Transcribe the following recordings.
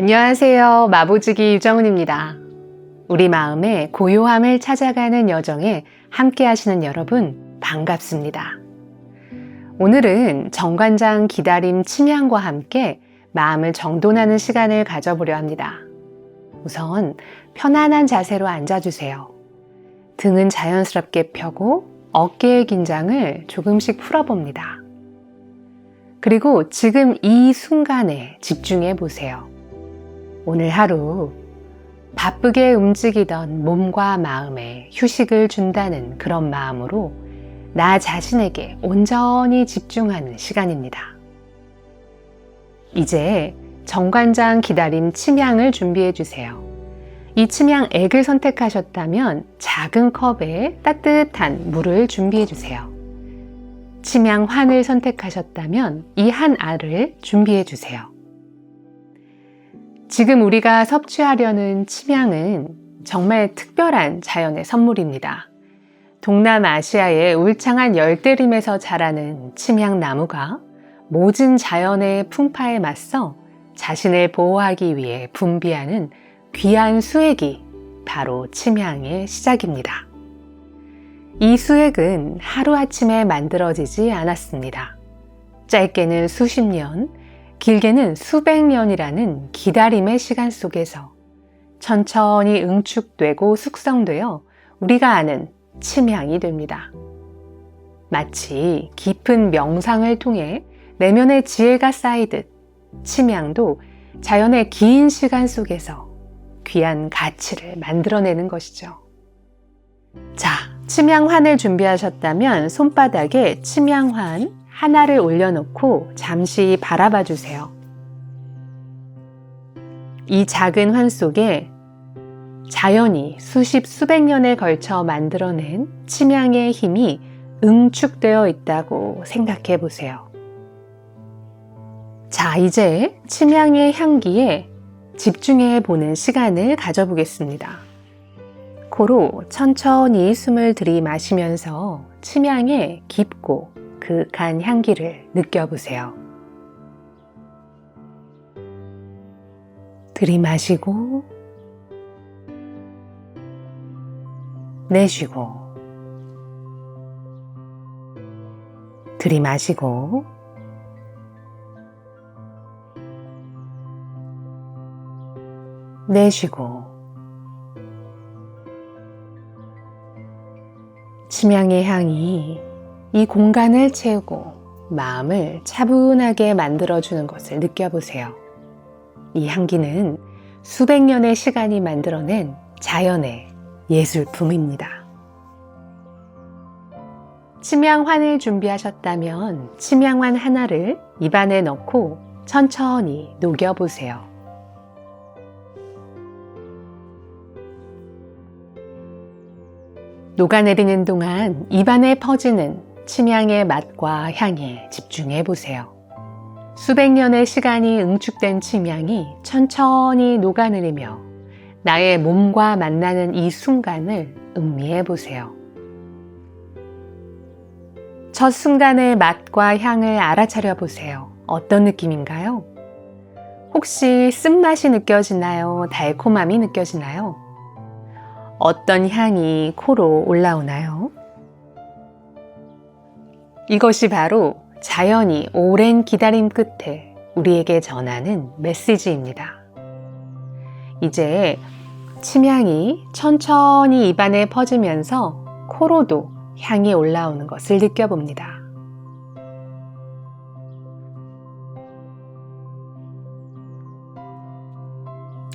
안녕하세요. 마보지기 유정훈입니다. 우리 마음의 고요함을 찾아가는 여정에 함께 하시는 여러분, 반갑습니다. 오늘은 정관장 기다림 침향과 함께 마음을 정돈하는 시간을 가져보려 합니다. 우선 편안한 자세로 앉아주세요. 등은 자연스럽게 펴고 어깨의 긴장을 조금씩 풀어봅니다. 그리고 지금 이 순간에 집중해 보세요. 오늘 하루 바쁘게 움직이던 몸과 마음에 휴식을 준다는 그런 마음으로 나 자신에게 온전히 집중하는 시간입니다. 이제 정관장 기다림 침향을 준비해 주세요. 이 침향 액을 선택하셨다면 작은 컵에 따뜻한 물을 준비해 주세요. 침향 환을 선택하셨다면 이 한 알을 준비해 주세요. 지금 우리가 섭취하려는 침향은 정말 특별한 자연의 선물입니다. 동남아시아의 울창한 열대림에서 자라는 침향나무가 모진 자연의 풍파에 맞서 자신을 보호하기 위해 분비하는 귀한 수액이 바로 침향의 시작입니다. 이 수액은 하루아침에 만들어지지 않았습니다. 짧게는 수십 년, 길게는 수백 년이라는 기다림의 시간 속에서 천천히 응축되고 숙성되어 우리가 아는 침향이 됩니다. 마치 깊은 명상을 통해 내면의 지혜가 쌓이듯 침향도 자연의 긴 시간 속에서 귀한 가치를 만들어내는 것이죠. 자, 침향환을 준비하셨다면 손바닥에 침향환 하나를 올려놓고 잠시 바라봐 주세요. 이 작은 환 속에 자연이 수십 수백 년에 걸쳐 만들어낸 침향의 힘이 응축되어 있다고 생각해 보세요. 자, 이제 침향의 향기에 집중해 보는 시간을 가져보겠습니다. 코로 천천히 숨을 들이마시면서 침향의 깊고 그간 향기를 느껴보세요. 들이마시고 내쉬고 들이마시고 내쉬고 침향의 향이 이 공간을 채우고 마음을 차분하게 만들어주는 것을 느껴보세요. 이 향기는 수백 년의 시간이 만들어낸 자연의 예술품입니다. 침향환을 준비하셨다면 침향환 하나를 입안에 넣고 천천히 녹여보세요. 녹아내리는 동안 입안에 퍼지는 침향의 맛과 향에 집중해 보세요. 수백 년의 시간이 응축된 침향이 천천히 녹아내리며 나의 몸과 만나는 이 순간을 음미해 보세요. 첫 순간의 맛과 향을 알아차려 보세요. 어떤 느낌인가요? 혹시 쓴맛이 느껴지나요? 달콤함이 느껴지나요? 어떤 향이 코로 올라오나요? 이것이 바로 자연이 오랜 기다림 끝에 우리에게 전하는 메시지입니다. 이제 침향이 천천히 입안에 퍼지면서 코로도 향이 올라오는 것을 느껴봅니다.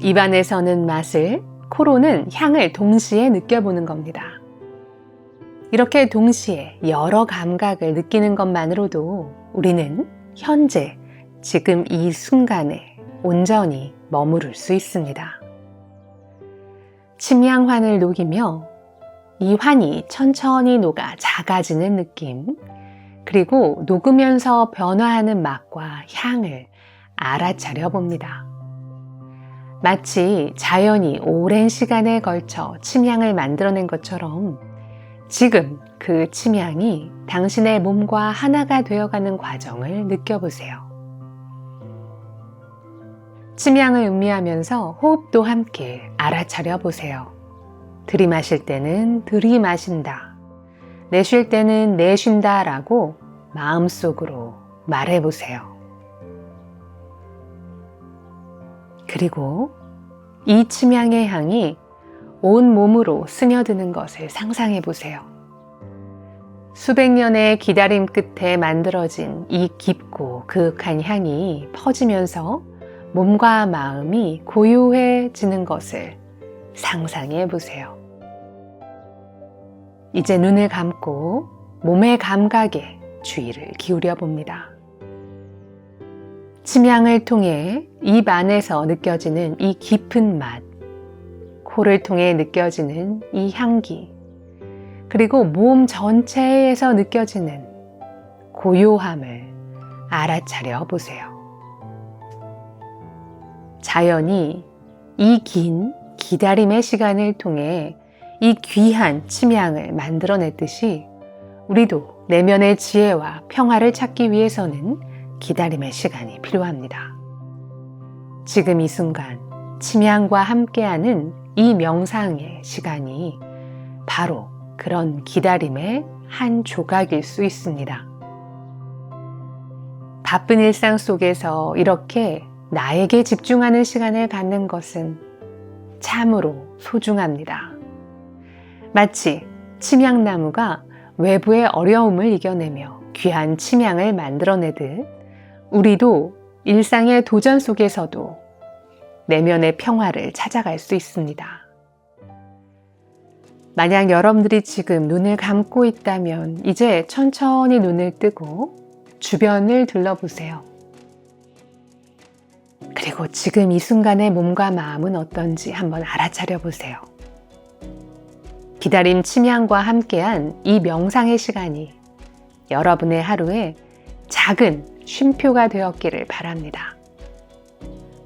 입안에서는 맛을, 코로는 향을 동시에 느껴보는 겁니다. 이렇게 동시에 여러 감각을 느끼는 것만으로도 우리는 현재, 지금 이 순간에 온전히 머무를 수 있습니다. 침향환을 녹이며 이 환이 천천히 녹아 작아지는 느낌, 그리고 녹으면서 변화하는 맛과 향을 알아차려 봅니다. 마치 자연이 오랜 시간에 걸쳐 침향을 만들어낸 것처럼 지금 그 침향이 당신의 몸과 하나가 되어가는 과정을 느껴보세요. 침향을 음미하면서 호흡도 함께 알아차려 보세요. 들이마실 때는 들이마신다. 내쉴 때는 내쉰다 라고 마음속으로 말해 보세요. 그리고 이 침향의 향이 온 몸으로 스며드는 것을 상상해 보세요. 수백 년의 기다림 끝에 만들어진 이 깊고 그윽한 향이 퍼지면서 몸과 마음이 고요해지는 것을 상상해 보세요. 이제 눈을 감고 몸의 감각에 주의를 기울여 봅니다. 침향을 통해 입 안에서 느껴지는 이 깊은 맛, 코를 통해 느껴지는 이 향기, 그리고 몸 전체에서 느껴지는 고요함을 알아차려 보세요. 자연이 이 긴 기다림의 시간을 통해 이 귀한 침향을 만들어냈듯이 우리도 내면의 지혜와 평화를 찾기 위해서는 기다림의 시간이 필요합니다. 지금 이 순간 침향과 함께하는 이 명상의 시간이 바로 그런 기다림의 한 조각일 수 있습니다. 바쁜 일상 속에서 이렇게 나에게 집중하는 시간을 갖는 것은 참으로 소중합니다. 마치 침향나무가 외부의 어려움을 이겨내며 귀한 침향을 만들어내듯 우리도 일상의 도전 속에서도 내면의 평화를 찾아갈 수 있습니다. 만약 여러분들이 지금 눈을 감고 있다면 이제 천천히 눈을 뜨고 주변을 둘러보세요. 그리고 지금 이 순간의 몸과 마음은 어떤지 한번 알아차려 보세요. 기다림 침향과 함께한 이 명상의 시간이 여러분의 하루에 작은 쉼표가 되었기를 바랍니다.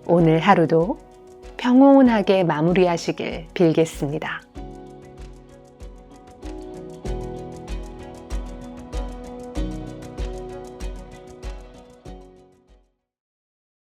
오늘 하루도 평온하게 마무리하시길 빌겠습니다.